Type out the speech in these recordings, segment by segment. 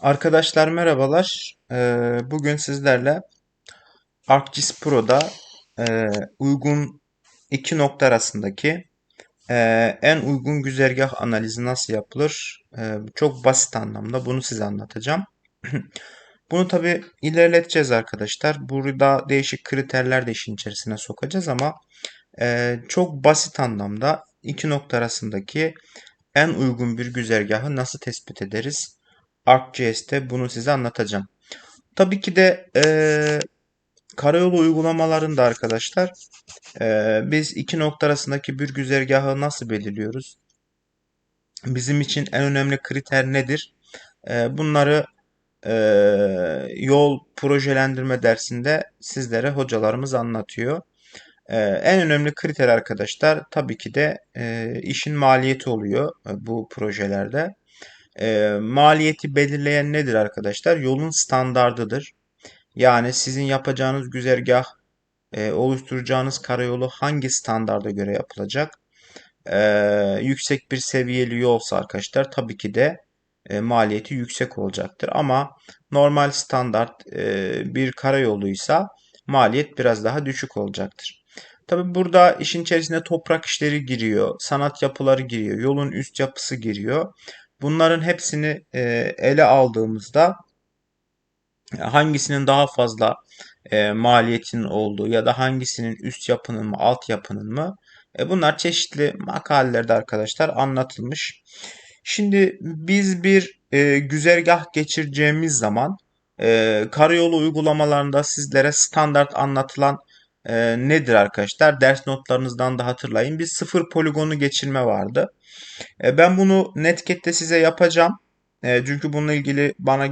Arkadaşlar merhabalar. Ee, bugün sizlerle ArcGIS Pro'da e, uygun iki nokta arasındaki e, en uygun güzergah analizi nasıl yapılır? E, çok basit anlamda bunu size anlatacağım. Bunu tabi ilerleteceğiz arkadaşlar. Burada değişik kriterler de işin içerisine sokacağız ama çok basit anlamda iki nokta arasındaki en uygun bir güzergahı nasıl tespit ederiz? ArcGIS'te bunu size anlatacağım. Tabii ki de eee karayolu uygulamalarında arkadaşlar eee, biz iki nokta arasındaki bir güzergahı nasıl belirliyoruz? Bizim için en önemli kriter nedir? Eee, bunları eee, yol projelendirme dersinde sizlere hocalarımız anlatıyor. Eee, en önemli kriter arkadaşlar tabii ki de eee, işin maliyeti oluyor e, bu projelerde. Eee, maliyeti belirleyen nedir arkadaşlar? Yolun standardıdır. Yani sizin yapacağınız güzergah, e, oluşturacağınız karayolu hangi standarda göre yapılacak? E, yüksek bir seviyeli yolsa arkadaşlar tabii ki de e, maliyeti yüksek olacaktır. Ama normal standart e, bir karayoluysa maliyet biraz daha düşük olacaktır. Tabii burada işin içerisine toprak işleri giriyor, sanat yapıları giriyor, yolun üst yapısı giriyor. Bunların hepsini e, ele aldığımızda hangisinin daha fazla e, maliyetin olduğu ya da hangisinin üst yapının mı alt yapının mı e, bunlar çeşitli makalelerde arkadaşlar anlatılmış. Şimdi biz bir e, güzergah geçireceğimiz zaman e, karayolu uygulamalarında sizlere standart anlatılan e, nedir arkadaşlar? Ders notlarınızdan da hatırlayın. Bir sıfır poligonu geçirme vardı. E, ben bunu Netget'te size yapacağım. E, çünkü bununla ilgili bana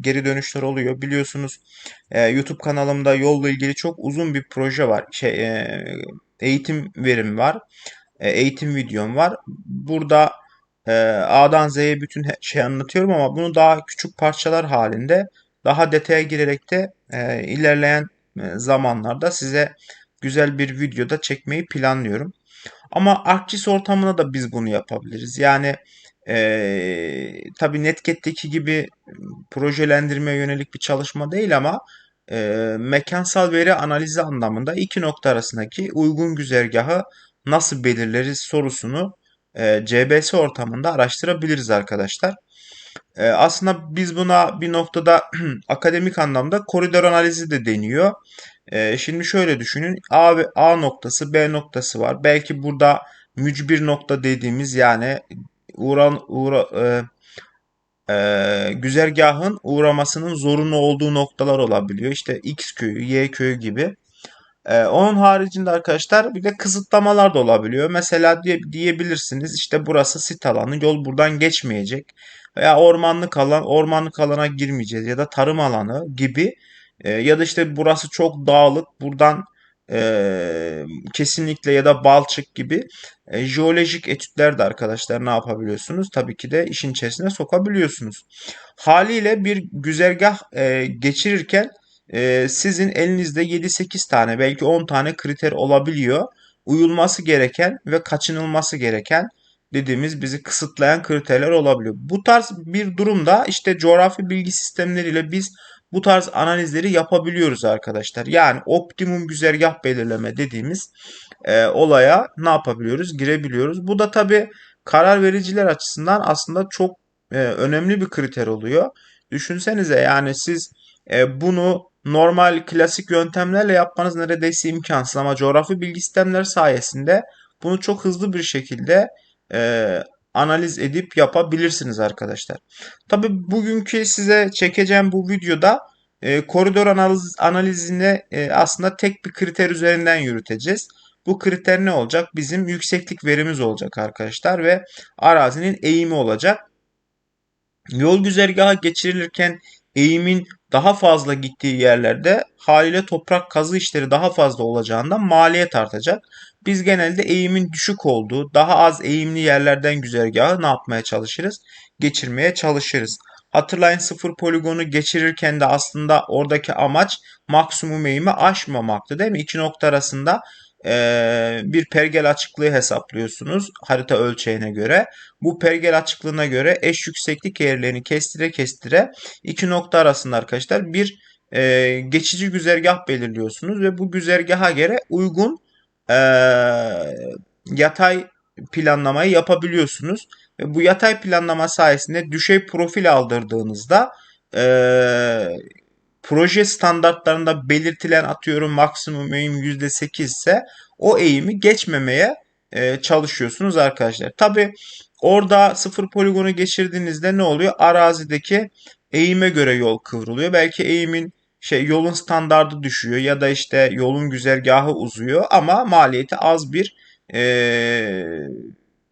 geri dönüşler oluyor. Biliyorsunuz e, YouTube kanalımda yolla ilgili çok uzun bir proje var. Şey, eğitim verim var. eğitim videom var. Burada A'dan Z'ye bütün şey anlatıyorum ama bunu daha küçük parçalar halinde daha detaya girerek de ilerleyen zamanlarda size güzel bir videoda çekmeyi planlıyorum. Ama ArcGIS ortamına da biz bunu yapabiliriz. Yani e, tabii Netget'teki gibi projelendirmeye yönelik bir çalışma değil ama e, mekansal veri analizi anlamında iki nokta arasındaki uygun güzergahı nasıl belirleriz sorusunu e, CBS ortamında araştırabiliriz arkadaşlar. E, aslında biz buna bir noktada akademik anlamda koridor analizi de deniyor. E, şimdi şöyle düşünün. A ve A noktası, B noktası var. Belki burada mücbir nokta dediğimiz yani uğran uğra, e, e, güzergahın uğramasının zorunlu olduğu noktalar olabiliyor. İşte X köyü, Y köyü gibi. E, onun haricinde arkadaşlar bir de kısıtlamalar da olabiliyor. Mesela diye, diyebilirsiniz işte burası sit alanı, yol buradan geçmeyecek. Veya ormanlık alan, ormanlık alana girmeyeceğiz ya da tarım alanı gibi. E, ya da işte burası çok dağlık, buradan e, kesinlikle ya da balçık gibi e, jeolojik etütler de arkadaşlar ne yapabiliyorsunuz? Tabii ki de işin içerisine sokabiliyorsunuz. Haliyle bir güzergah e, geçirirken e, sizin elinizde 7-8 tane belki 10 tane kriter olabiliyor. Uyulması gereken ve kaçınılması gereken dediğimiz bizi kısıtlayan kriterler olabiliyor. Bu tarz bir durumda işte coğrafi bilgi sistemleriyle biz bu tarz analizleri yapabiliyoruz arkadaşlar. Yani optimum güzergah belirleme dediğimiz e, olaya ne yapabiliyoruz? Girebiliyoruz. Bu da tabi karar vericiler açısından aslında çok e, önemli bir kriter oluyor. Düşünsenize yani siz e, bunu normal klasik yöntemlerle yapmanız neredeyse imkansız ama coğrafi bilgi sistemleri sayesinde bunu çok hızlı bir şekilde e, analiz edip yapabilirsiniz arkadaşlar. Tabi bugünkü size çekeceğim bu videoda e, koridor analiz, analizini e, aslında tek bir kriter üzerinden yürüteceğiz. Bu kriter ne olacak? Bizim yükseklik verimiz olacak arkadaşlar ve arazinin eğimi olacak. Yol güzergahı geçirilirken eğimin daha fazla gittiği yerlerde haliyle toprak kazı işleri daha fazla olacağından maliyet artacak. Biz genelde eğimin düşük olduğu, daha az eğimli yerlerden güzergahı ne yapmaya çalışırız? Geçirmeye çalışırız. Hatırlayın sıfır poligonu geçirirken de aslında oradaki amaç maksimum eğimi aşmamaktı değil mi? İki nokta arasında e, bir pergel açıklığı hesaplıyorsunuz harita ölçeğine göre. Bu pergel açıklığına göre eş yükseklik eğrilerini kestire kestire iki nokta arasında arkadaşlar bir e, geçici güzergah belirliyorsunuz ve bu güzergaha göre uygun e, yatay planlamayı yapabiliyorsunuz. Ve bu yatay planlama sayesinde düşey profil aldırdığınızda e, proje standartlarında belirtilen atıyorum maksimum eğim %8 ise o eğimi geçmemeye e, çalışıyorsunuz arkadaşlar. Tabi orada sıfır poligonu geçirdiğinizde ne oluyor? Arazideki eğime göre yol kıvrılıyor. Belki eğimin şey yolun standardı düşüyor ya da işte yolun güzergahı uzuyor ama maliyeti az bir e,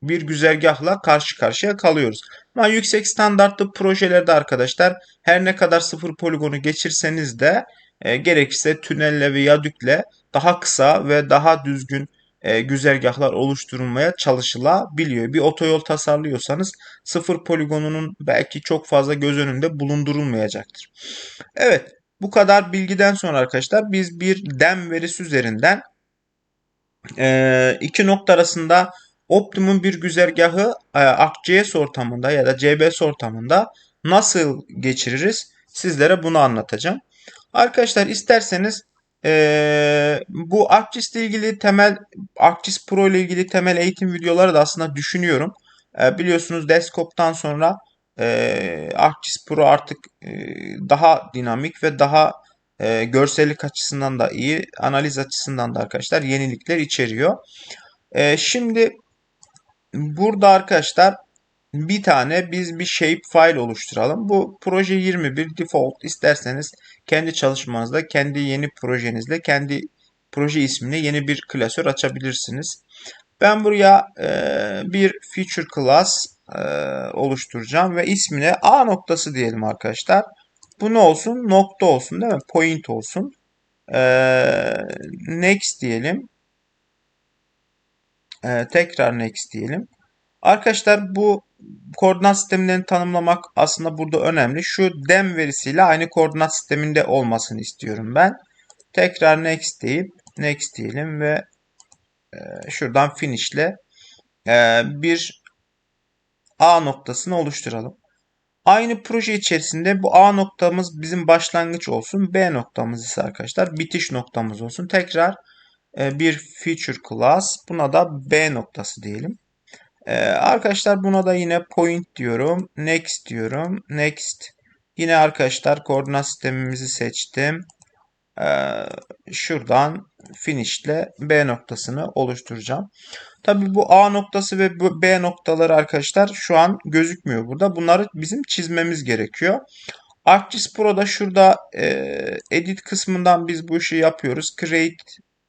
bir güzergahla karşı karşıya kalıyoruz. Ama yüksek standartlı projelerde arkadaşlar her ne kadar sıfır poligonu geçirseniz de e, gerekirse tünelle ve yadükle daha kısa ve daha düzgün e, güzergahlar oluşturulmaya çalışılabiliyor. Bir otoyol tasarlıyorsanız sıfır poligonunun belki çok fazla göz önünde bulundurulmayacaktır. Evet bu kadar bilgiden sonra arkadaşlar biz bir dem verisi üzerinden e, iki nokta arasında optimum bir güzergahı e, ArcGIS ortamında ya da CBS ortamında nasıl geçiririz? Sizlere bunu anlatacağım. Arkadaşlar isterseniz e, bu ArcGIS ile ilgili temel ArcGIS Pro ile ilgili temel eğitim videoları da aslında düşünüyorum. E, biliyorsunuz Desktop'tan sonra e, ArcGIS Pro artık e, daha dinamik ve daha e, görsellik açısından da iyi, analiz açısından da arkadaşlar yenilikler içeriyor. E, şimdi burada arkadaşlar bir tane biz bir shape file oluşturalım. Bu proje 21 default isterseniz kendi çalışmanızda kendi yeni projenizle kendi proje ismine yeni bir klasör açabilirsiniz. Ben buraya e, bir feature class e, oluşturacağım ve ismine A noktası diyelim arkadaşlar. Bu ne olsun? Nokta olsun değil mi? Point olsun. E, next diyelim. E, tekrar next diyelim. Arkadaşlar bu koordinat sistemlerini tanımlamak aslında burada önemli. Şu dem verisiyle aynı koordinat sisteminde olmasını istiyorum ben. Tekrar next deyip next diyelim ve e, şuradan finishle e, bir A noktasını oluşturalım. Aynı proje içerisinde bu A noktamız bizim başlangıç olsun. B noktamız ise arkadaşlar bitiş noktamız olsun. Tekrar bir feature class. Buna da B noktası diyelim. E, arkadaşlar buna da yine point diyorum. Next diyorum. Next. Yine arkadaşlar koordinat sistemimizi seçtim. E, şuradan finish ile B noktasını oluşturacağım. Tabi bu A noktası ve B noktaları arkadaşlar şu an gözükmüyor burada. Bunları bizim çizmemiz gerekiyor. ArcGIS Pro'da şurada e, edit kısmından biz bu işi yapıyoruz. Create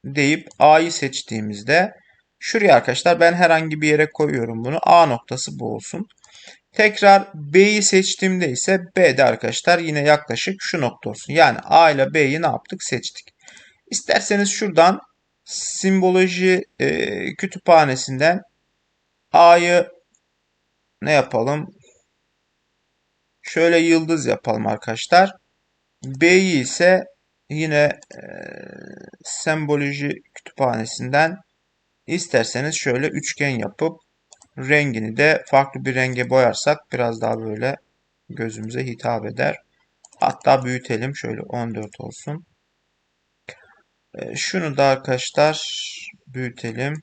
deyip A'yı seçtiğimizde şuraya arkadaşlar ben herhangi bir yere koyuyorum bunu. A noktası bu olsun. Tekrar B'yi seçtiğimde ise B'de arkadaşlar yine yaklaşık şu nokta olsun. Yani A ile B'yi ne yaptık? Seçtik. İsterseniz şuradan simboloji e, kütüphanesinden A'yı ne yapalım? Şöyle yıldız yapalım arkadaşlar. B'yi ise yine e, simboloji kütüphanesinden isterseniz şöyle üçgen yapıp rengini de farklı bir renge boyarsak biraz daha böyle gözümüze hitap eder. Hatta büyütelim. Şöyle 14 olsun. E, şunu da arkadaşlar büyütelim.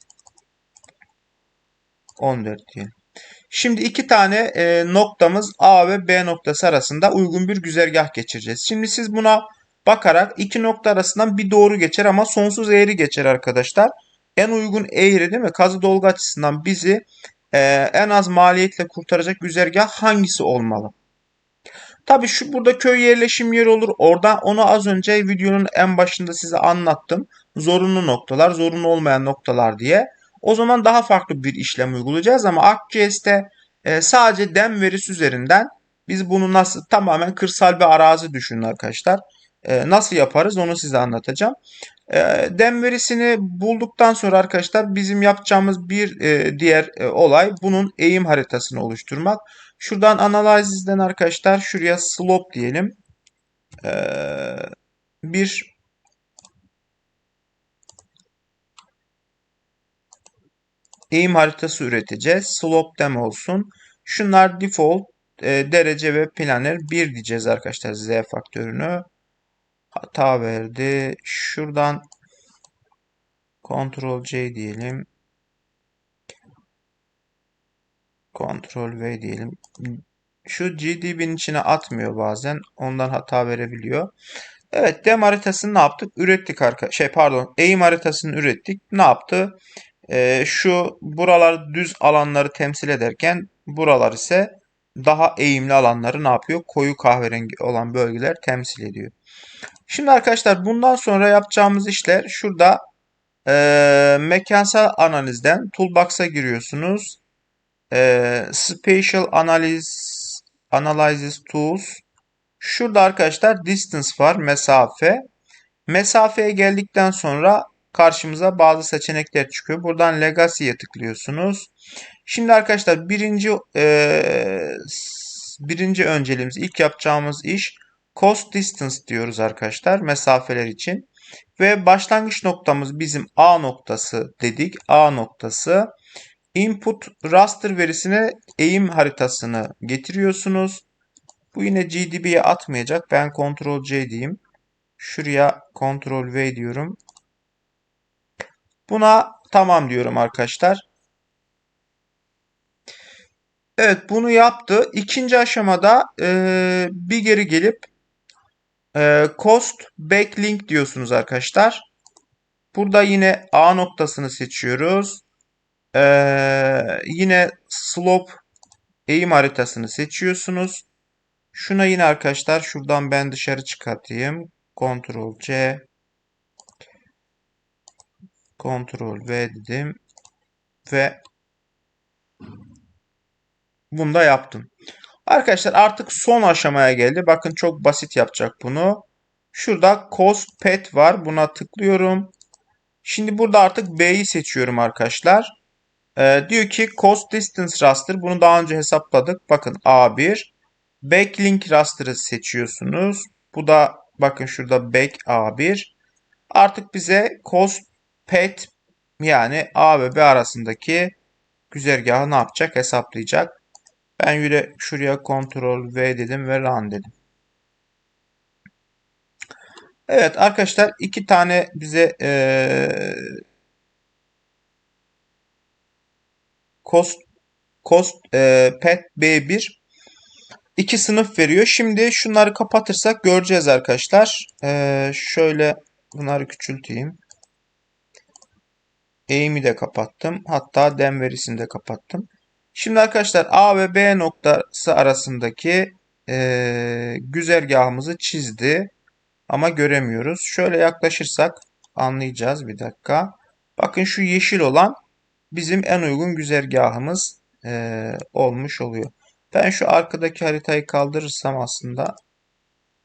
14 diyelim. Şimdi iki tane e, noktamız A ve B noktası arasında uygun bir güzergah geçireceğiz. Şimdi siz buna bakarak iki nokta arasından bir doğru geçer ama sonsuz eğri geçer arkadaşlar. En uygun eğri değil mi? Kazı dolgu açısından bizi e, en az maliyetle kurtaracak güzergah hangisi olmalı? Tabii şu burada köy yerleşim yeri olur. Orada onu az önce videonun en başında size anlattım. Zorunlu noktalar, zorunlu olmayan noktalar diye. O zaman daha farklı bir işlem uygulayacağız ama ArcGIS'te e, sadece dem verisi üzerinden biz bunu nasıl tamamen kırsal bir arazi düşünün arkadaşlar. E, nasıl yaparız onu size anlatacağım. E, dem verisini bulduktan sonra arkadaşlar bizim yapacağımız bir e, diğer e, olay bunun eğim haritasını oluşturmak. Şuradan Analyzes'den arkadaşlar şuraya slope diyelim. Ee, bir eğim haritası üreteceğiz. Slope dem olsun. Şunlar default e, derece ve planner 1 diyeceğiz arkadaşlar z faktörünü. Hata verdi. Şuradan Ctrl C diyelim. Ctrl V diyelim. Şu GDB'nin içine atmıyor bazen. Ondan hata verebiliyor. Evet dem haritasını ne yaptık? Ürettik arka şey pardon eğim haritasını ürettik. Ne yaptı? Ee, şu buralar düz alanları temsil ederken buralar ise daha eğimli alanları ne yapıyor? Koyu kahverengi olan bölgeler temsil ediyor. Şimdi arkadaşlar bundan sonra yapacağımız işler şurada e, mekansal analizden Toolbox'a giriyorsunuz. E, Spatial Analysis, Analysis Tools. Şurada arkadaşlar Distance var, mesafe. Mesafeye geldikten sonra karşımıza bazı seçenekler çıkıyor. Buradan Legacy'ye tıklıyorsunuz. Şimdi arkadaşlar birinci e, birinci önceliğimiz, ilk yapacağımız iş Cost Distance diyoruz arkadaşlar mesafeler için. Ve başlangıç noktamız bizim A noktası dedik. A noktası. Input raster verisine eğim haritasını getiriyorsunuz. Bu yine GDB'ye atmayacak. Ben Ctrl C diyeyim. Şuraya Ctrl V diyorum. Buna tamam diyorum arkadaşlar. Evet bunu yaptı. İkinci aşamada e, bir geri gelip e, cost backlink diyorsunuz arkadaşlar. Burada yine A noktasını seçiyoruz. E, yine slope eğim haritasını seçiyorsunuz. Şuna yine arkadaşlar şuradan ben dışarı çıkartayım. Ctrl C Ctrl V dedim ve bunu da yaptım. Arkadaşlar artık son aşamaya geldi. Bakın çok basit yapacak bunu. Şurada cost pet var. Buna tıklıyorum. Şimdi burada artık B'yi seçiyorum arkadaşlar. Ee, diyor ki cost distance raster. Bunu daha önce hesapladık. Bakın A1. Backlink raster'ı seçiyorsunuz. Bu da bakın şurada back A1. Artık bize cost pet yani A ve B arasındaki güzergahı ne yapacak? Hesaplayacak. Ben yine şuraya Ctrl V dedim ve Run dedim. Evet arkadaşlar iki tane bize ee, cost cost e, pet B1 iki sınıf veriyor. Şimdi şunları kapatırsak göreceğiz arkadaşlar. E, şöyle bunları küçülteyim. Eğimi de kapattım. Hatta dem verisini de kapattım. Şimdi arkadaşlar A ve B noktası arasındaki e, güzergahımızı çizdi. Ama göremiyoruz. Şöyle yaklaşırsak anlayacağız. Bir dakika. Bakın şu yeşil olan bizim en uygun güzergahımız e, olmuş oluyor. Ben şu arkadaki haritayı kaldırırsam aslında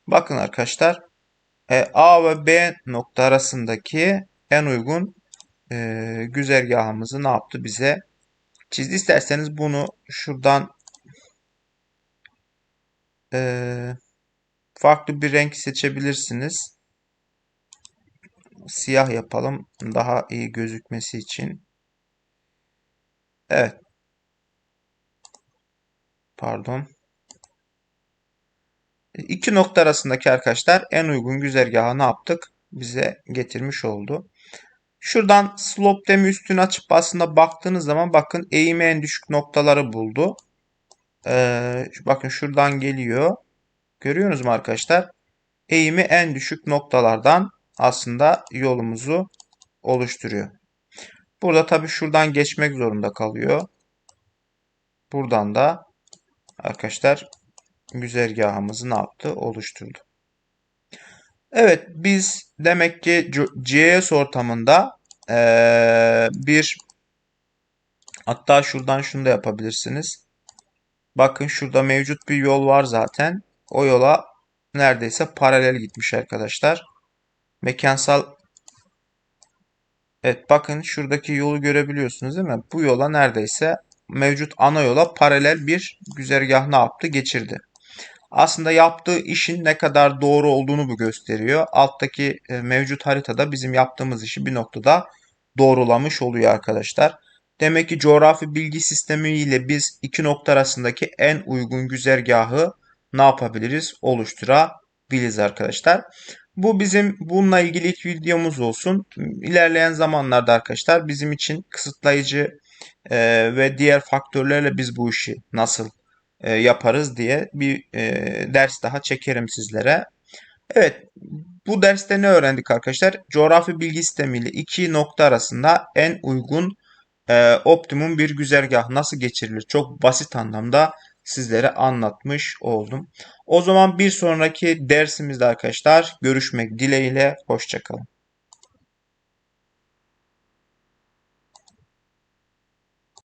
bakın arkadaşlar e, A ve B nokta arasındaki en uygun e, güzergahımızı ne yaptı bize çizdi. İsterseniz bunu şuradan e, farklı bir renk seçebilirsiniz. Siyah yapalım daha iyi gözükmesi için. Evet. Pardon. İki nokta arasındaki arkadaşlar en uygun güzergahı ne yaptık? Bize getirmiş oldu. Şuradan slope demi üstünü açıp aslında baktığınız zaman bakın eğimi en düşük noktaları buldu. Ee, bakın şuradan geliyor. Görüyorsunuz mu arkadaşlar? Eğimi en düşük noktalardan aslında yolumuzu oluşturuyor. Burada tabi şuradan geçmek zorunda kalıyor. Buradan da arkadaşlar güzergahımızı ne yaptı? Oluşturdu. Evet biz demek ki GS ortamında ee, bir hatta şuradan şunu da yapabilirsiniz. Bakın şurada mevcut bir yol var zaten. O yola neredeyse paralel gitmiş arkadaşlar. Mekansal Evet bakın şuradaki yolu görebiliyorsunuz değil mi? Bu yola neredeyse mevcut ana yola paralel bir güzergah ne yaptı? Geçirdi aslında yaptığı işin ne kadar doğru olduğunu bu gösteriyor. Alttaki e, mevcut haritada bizim yaptığımız işi bir noktada doğrulamış oluyor arkadaşlar. Demek ki coğrafi bilgi sistemi ile biz iki nokta arasındaki en uygun güzergahı ne yapabiliriz? Oluşturabiliriz arkadaşlar. Bu bizim bununla ilgili ilk videomuz olsun. İlerleyen zamanlarda arkadaşlar bizim için kısıtlayıcı e, ve diğer faktörlerle biz bu işi nasıl e, yaparız diye bir e, ders daha çekerim sizlere. Evet, bu derste ne öğrendik arkadaşlar? Coğrafi bilgi sistemi ile iki nokta arasında en uygun e, optimum bir güzergah nasıl geçirilir? Çok basit anlamda sizlere anlatmış oldum. O zaman bir sonraki dersimizde arkadaşlar görüşmek dileğiyle. Hoşçakalın.